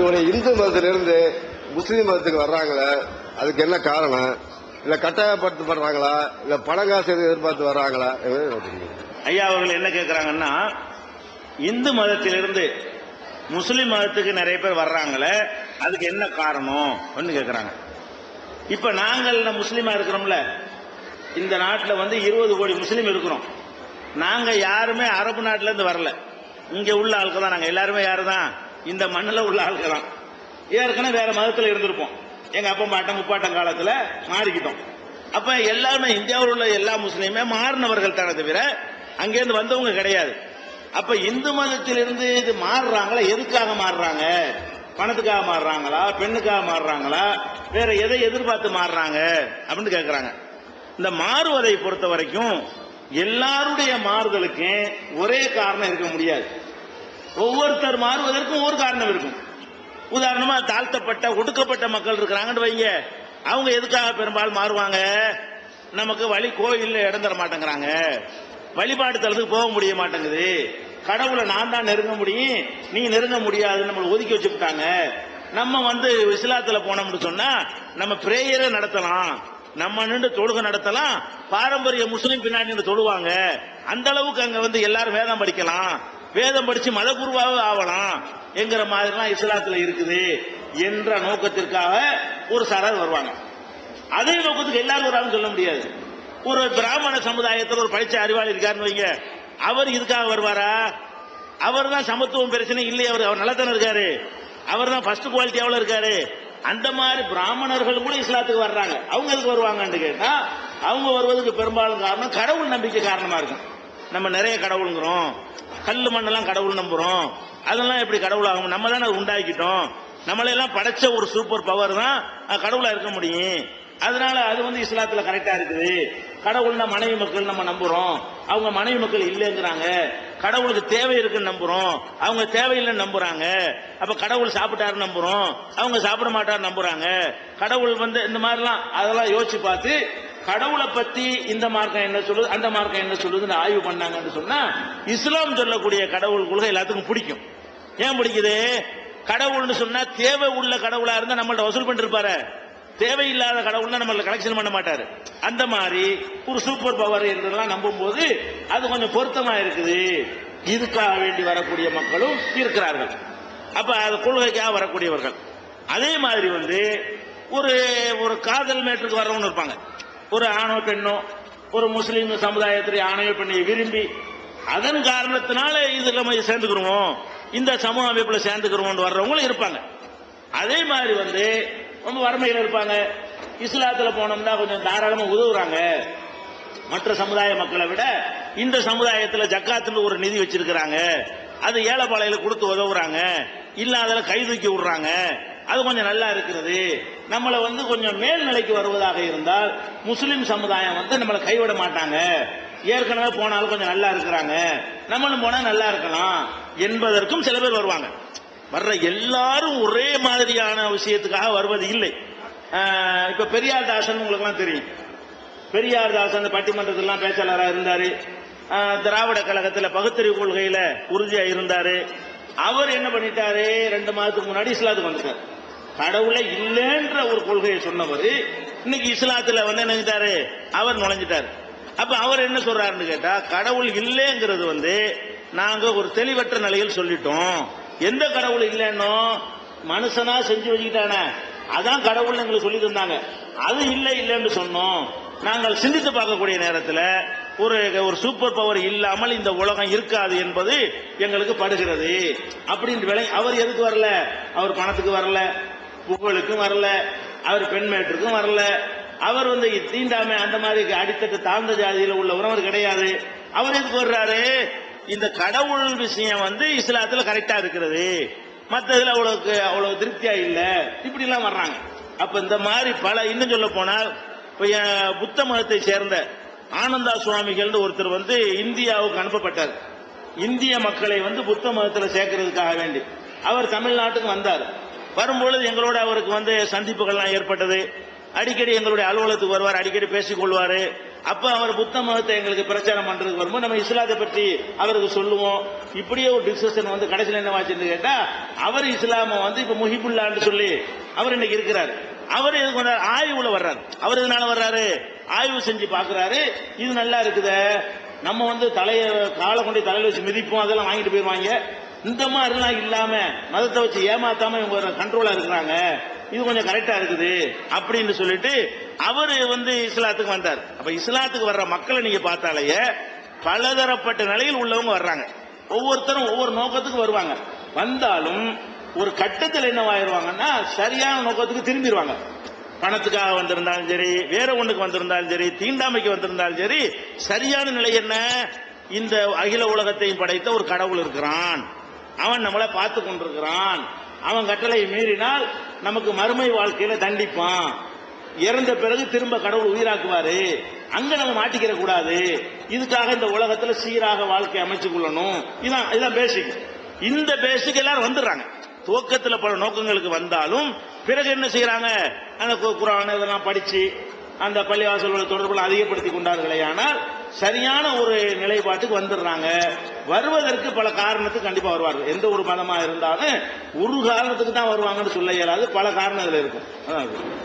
இவங்க இந்து மதத்திலிருந்து முஸ்லீம் மதத்துக்கு வர்றாங்களே அதுக்கு என்ன காரணம்? இல்ல கட்டாயப்படுத்தப்படுறாங்களா? இல்ல பணம் காசு எதிர்பார்த்து வர்றாங்களா? ஐயா அவர்கள் என்ன கேட்கிறாங்கன்னா இந்து மதத்திலிருந்து முஸ்லிம் மதத்துக்கு நிறைய பேர் வர்றாங்களே அதுக்கு என்ன காரணம்? ஒன்று கேட்கிறாங்க இப்ப நாங்கள் இந்த முஸ்லீமா இருக்கிறோம்ல? இந்த நாட்டில் வந்து இருபது கோடி முஸ்லீம் இருக்கிறோம். நாங்க யாருமே அரபு நாட்டிலேருந்து வரல. இங்க உள்ள ஆளுக்கு தான் நாங்க. எல்லாருமே யாரு தான் இந்த மண்ணில் உள்ள ஆளுக்கு தான் ஏற்கனவே வேற மதத்தில் இருந்திருப்போம். எங்க அப்பா பாட்டம் முப்பாட்டம் காலத்தில் மாறிக்கிட்டோம். அப்ப எல்லாருமே இந்தியாவில் உள்ள எல்லா முஸ்லீமே மாறினவர்கள் தானே தவிர அங்கேருந்து வந்தவங்க கிடையாது. அப்ப இந்து மதத்திலிருந்து இது மாறுறாங்களா? எதுக்காக மாறுறாங்க? பணத்துக்காக மாறுறாங்களா? பெண்ணுக்காக மாறுறாங்களா? வேற எதை எதிர்பார்த்து மாறுறாங்க? அப்படின்னு கேட்குறாங்க இந்த மாறுவதை பொறுத்த வரைக்கும் எல்லாருடைய மாறுதலுக்கும் ஒரே காரணம் இருக்க முடியாது. ஒவ்வொருத்தர் மாறுவதற்கும் ஒரு காரணம் இருக்கும். உதாரணமா தாழ்த்தப்பட்ட ஒடுக்கப்பட்ட மக்கள் இருக்கிறாங்கன்னு வைங்க. அவங்க எதுக்காக பெரும்பாலும் மாறுவாங்க? நமக்கு வழி கோயிலில் இடம் தர மாட்டேங்கிறாங்க. வழிபாடு தளத்துக்கு போக முடிய மாட்டேங்குது. கடவுளை நான் தான் நெருங்க முடியும். நீ நெருங்க முடியாதுன்னு நம்மளை ஒதுக்கி வச்சுட்டாங்க நம்ம வந்து இஸ்லாத்துல போனோம்னு சொன்னா நம்ம பிரேயரை நடத்தலாம். நம்ம நின்று தொழுகை நடத்தலாம். பாரம்பரிய முஸ்லீம் பின்னாடி நின்று தொழுவாங்க. அந்த அளவுக்கு அங்க வந்து எல்லாரும் வேதம் படிக்கலாம். வேதம் படிச்சு மதகுருவாவே ஆகலாம் என்கிற மாதிரிலாம் இஸ்லாத்துல இருக்குது என்ற நோக்கத்திற்காக ஒரு சாரார் வருவாங்க. அதே நோக்கத்துக்கு எல்லாரும் வருவாங்கன்னு சொல்ல முடியாது. ஒரு பிராமண சமுதாயத்தில் ஒரு படிச்ச அறிவாளி இருக்காருன்னு வைங்க. அவர் இதுக்காக வருவாரா? அவர் தான் சமத்துவம் பிரச்சனை இல்லை அவர் அவர் நல்லத்தனம் இருக்காரு? அவர் தான் ஃபர்ஸ்ட் குவாலிட்டி எவ்வளோ இருக்காரு? அந்த மாதிரி பிராமணர்கள் கூட இஸ்லாத்துக்கு வர்றாங்க. அவங்க எதுக்கு வருவாங்கன்னு கேட்டால் அவங்க வருவதற்கு பெரும்பாலும் காரணம் கடவுள் நம்பிக்கை காரணமாக இருக்கும். நம்ம நிறைய கடவுளுங்கிறோம். கல் மண்ணெல்லாம் கடவுள் நம்புறோம். அதெல்லாம் எப்படி கடவுள் ஆகும் நம்ம தானே உண்டாக்கிட்டோம். நம்மளையெல்லாம் படைச்ச ஒரு சூப்பர் பவர் தான் கடவுளாக கடவுளா இருக்க முடியும். அதனால அது வந்து இஸ்லாத்துல கரெக்டா இருக்குது. கடவுள்னா மனைவி மக்கள் நம்ம நம்புறோம். அவங்க மனைவி மக்கள் இல்லைங்கிறாங்க. கடவுளுக்கு தேவை இருக்குன்னு நம்புறோம். அவங்க தேவையில்லைன்னு நம்புறாங்க. அப்ப கடவுள் சாப்பிட்டாரு நம்புறோம். அவங்க சாப்பிட மாட்டாரு நம்புறாங்க. கடவுள் வந்து இந்த மாதிரிலாம் அதெல்லாம் யோசிச்சு பார்த்து கடவுளை பத்தி இந்த மார்க்கம் என்ன சொல்லுது அந்த மார்க்கம் என்ன சொல்லுதுன்னு ஆய்வு பண்ணாங்கன்னு சொன்னா இஸ்லாம் சொல்லக்கூடிய கடவுள் கொள்கை எல்லாத்துக்கும் பிடிக்கும். ஏன் பிடிக்குது? கடவுள்னு சொன்னா தேவை உள்ள கடவுளா இருந்தா நம்மள்ட்ட வசூல் பண்ணிருப்பாரு. தேவையில்லாத கடவுள்னா நம்மள கலெக்ஷன் பண்ண மாட்டாரு. அந்த மாதிரி ஒரு சூப்பர் பவர் என்றெல்லாம் நம்பும் போது அது கொஞ்சம் பொருத்தமா இருக்குது. இதுக்காக வேண்டி வரக்கூடிய மக்களும் இருக்கிறார்கள். அப்ப அது கொள்கைக்காக வரக்கூடியவர்கள். அதே மாதிரி வந்து ஒரு ஒரு காதல் மேட்டுக்கு வரவங்க இருப்பாங்க. ஒரு ஆணோ பெண்ணோ ஒரு முஸ்லீம் சமுதாயத்தில் ஆணையோ பெண்ணையை விரும்பி அதன் காரணத்தினால இதில் நம்ம சேர்ந்துக்கிறோம் இந்த சமூக அமைப்புல சேர்ந்துக்கிறோம் வர்றவங்களும் இருப்பாங்க. அதே மாதிரி வந்து ரொம்ப வறுமையில் இருப்பாங்க. இஸ்லாத்துல போனோம்னா கொஞ்சம் தாராளமாக உதவுறாங்க. மற்ற சமுதாய மக்களை விட இந்த சமுதாயத்தில் ஜக்காத்துன்னு ஒரு நிதி வச்சிருக்கிறாங்க. அது ஏழைப்பாளையில கொடுத்து உதவுறாங்க. இல்லாதல கை தூக்கி விடுறாங்க. அது கொஞ்சம் நல்லா இருக்கிறது. நம்மளை வந்து கொஞ்சம் மேல்நிலைக்கு வருவதாக இருந்தால் முஸ்லீம் சமுதாயம் வந்து நம்மளை கைவிட மாட்டாங்க. ஏற்கனவே போனாலும் கொஞ்சம் நல்லா இருக்கிறாங்க. நம்மளும் போனால் நல்லா இருக்கலாம் என்பதற்கும் சில பேர் வருவாங்க. வர்ற எல்லாரும் ஒரே மாதிரியான விஷயத்துக்காக வருவது இல்லை. இப்போ பெரியார் தாசன் உங்களுக்குலாம் தெரியும். பெரியார் தாசன் அந்த பட்டிமன்றத்திலாம் பேச்சாளராக இருந்தார். திராவிட கழகத்தில் பகுத்தறிவு கொள்கையில் உறுதியாக இருந்தார். அவர் என்ன பண்ணிட்டாரு? ரெண்டு மாதத்துக்கு முன்னாடி இஸ்லாத்துக்கு வந்துட்டார். கடவுளே இல்லைன்ற ஒரு கொள்கையை சொன்னவர் இன்னைக்கு இஸ்லாத்துல வந்து என்ன செஞ்சிட்டாரு அவர் நுழைஞ்சிட்டாரு. அப்ப அவர் என்ன சொல்றாருன்னு கேட்டா கடவுள் இல்லைங்கிறது வந்து நாங்க ஒரு தெளிவற்ற நிலையில் சொல்லிட்டோம். எந்த கடவுள் இல்லைன்னோ மனுஷனா செஞ்சு வச்சுக்கிட்டானே. அதான் கடவுள் எங்களுக்கு சொல்லி தந்தாங்க. அது இல்லை இல்லைன்னு சொன்னோம். நாங்கள் சிந்தித்து பார்க்கக்கூடிய நேரத்தில் ஒரு ஒரு சூப்பர் பவர் இல்லாமல் இந்த உலகம் இருக்காது என்பது எங்களுக்கு படுகிறது. அப்படின்னு விலை அவர் எதுக்கு வரல? அவர் பணத்துக்கு வரல. புகழுக்கும் வரல அவர் பெண்மேட்டுக்கும் வரல. அவர் வந்து தீண்டாமை அந்த மாதிரி அடித்தட்டு தாழ்ந்த ஜாதியில் உள்ள உறவர் கிடையாது. அவர் எதுக்கு வர்றாரு இந்த கடவுள் விஷயம் வந்து இஸ்லாத்துல கரெக்டா இருக்கிறது. மற்றதுல அவ்வளவுக்கு அவ்வளவு திருப்தியா இல்ல. இப்படி எல்லாம் வர்றாங்க. அப்ப இந்த மாதிரி பல இன்னும் சொல்ல போனால் புத்த மதத்தை சேர்ந்த ஆனந்தா சுவாமிகள்னு ஒருத்தர் வந்து இந்தியாவுக்கு அனுப்பப்பட்டார். இந்திய மக்களை வந்து புத்த மதத்தில் சேர்க்கறதுக்காக வேண்டி. அவர் தமிழ்நாட்டுக்கு வந்தார். வரும்பொழுது எங்களோட அவருக்கு வந்து சந்திப்புகள்லாம் ஏற்பட்டது. அடிக்கடி எங்களுடைய அலுவலகத்துக்கு வருவார் அடிக்கடி பேசிக் கொள்வாரு. அப்ப அவர் புத்த மதத்தை எங்களுக்கு பிரச்சாரம் பண்றதுக்கு வரும்போது நம்ம இஸ்லாத்தை பற்றி அவருக்கு சொல்லுவோம். இப்படியே ஒரு டிஸ்கஷன் வந்து கடைசியில் என்ன ஆச்சுன்னு கேட்டா அவர் இஸ்லாம வந்து இப்ப முஹிபுல்லான்னு சொல்லி அவர் இன்னைக்கு இருக்கிறார். அவர் இது கொண்ட ஆய்வுல வர்றாரு. அவர் இதனால வர்றாரு? ஆய்வு செஞ்சு பாக்குறாரு. இது நல்லா இருக்குத. நம்ம வந்து தலைய காலை கொண்டு தலையில வச்சு மிதிப்போம் அதெல்லாம் வாங்கிட்டு போயிருவாங்க. இந்த மாதிரிலாம் இல்லாம மதத்தை வச்சு ஏமாத்தாம இவங்க கண்ட்ரோலா இருக்கிறாங்க. இது கொஞ்சம் கரெக்டா இருக்குது அப்படின்னு சொல்லிட்டு அவரு வந்து இஸ்லாத்துக்கு வந்தார். அப்ப இஸ்லாத்துக்கு வர்ற மக்களை நீங்க பார்த்தாலேயே பலதரப்பட்ட நிலையில் உள்ளவங்க வர்றாங்க. ஒவ்வொருத்தரும் ஒவ்வொரு நோக்கத்துக்கு வருவாங்க. வந்தாலும் ஒரு கட்டத்தில் என்னவாயிருவாங்கன்னா சரியான நோக்கத்துக்கு திரும்பிடுவாங்க பணத்துக்காக வந்திருந்தாலும் சரி வேற ஒண்ணுக்கு வந்திருந்தாலும் சரி தீண்டாமைக்கு வந்திருந்தாலும் சரி சரியான நிலை என்ன? இந்த அகில உலகத்தையும் படைத்த ஒரு கடவுள் இருக்கிறான். அவன் நம்மளை பார்த்து கொண்டிருக்கிறான். அவன் கட்டளை மீறினால் நமக்கு மறுமை வாழ்க்கையில தண்டிப்பான். இறந்த பிறகு திரும்ப கடவுள் உயிராக்குவாரு. அங்க நம்ம மாட்டிக்கிற கூடாது. இதுக்காக இந்த உலகத்துல சீராக வாழ்க்கை அமைச்சு கொள்ளணும். இதான் இதான் பேசிக் இந்த பேசிக் எல்லாரும் வந்துடுறாங்க. துவக்கத்துல பல நோக்கங்களுக்கு வந்தாலும் பிறகு என்ன செய்யறாங்க? அந்த குரான் இதெல்லாம் படிச்சு அந்த பள்ளிவாசல்களை தொடர்புல அதிகப்படுத்தி கொண்டார்களே ஆனால் சரியான ஒரு நிலைப்பாட்டுக்கு வந்துடுறாங்க. வருவதற்கு பல காரணத்துக்கு கண்டிப்பாக வருவார்கள். எந்த ஒரு மதமாக இருந்தாலும் ஒரு காரணத்துக்கு தான் வருவாங்கன்னு சொல்ல இயலாது. பல காரணங்கள் இருக்கும். அதான்